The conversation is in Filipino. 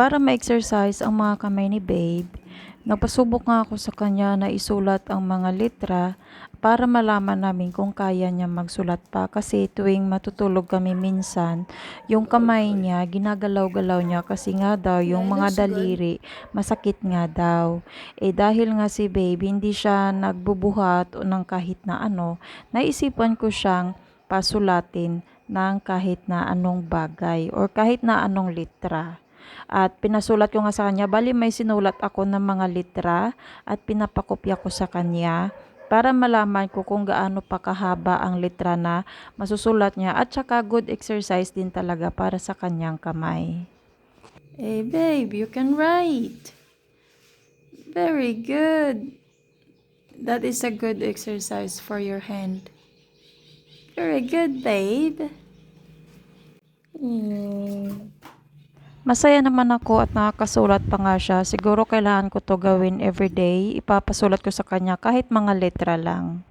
para ma-exercise ang mga kamay ni babe, nagpasubok nga ako sa kanya na isulat ang mga litra para malaman namin kung kaya niya magsulat pa kasi tuwing matutulog kami minsan, yung kamay niya ginagalaw-galaw niya kasi nga daw yung mga daliri masakit nga daw. Eh dahil nga si babe hindi siya nagbubuhat o ng kahit na ano, naisipan ko siyang pasulatin ng kahit na anong bagay or kahit na anong litra. At pinasulat ko nga sa kanya, bali may sinulat ako ng mga litra at pinapakopya ko sa kanya para malaman ko kung gaano pa kahaba ang litra na masusulat niya at saka good exercise din talaga para sa kanyang kamay. Hey babe, you can write. Very good. That is a good exercise for your hand. Very good, babe. Mm. Masaya naman ako at nakakasulat pa nga siya. Siguro kailangan ko to gawin everyday. Ipapasulat ko sa kanya kahit mga letra lang.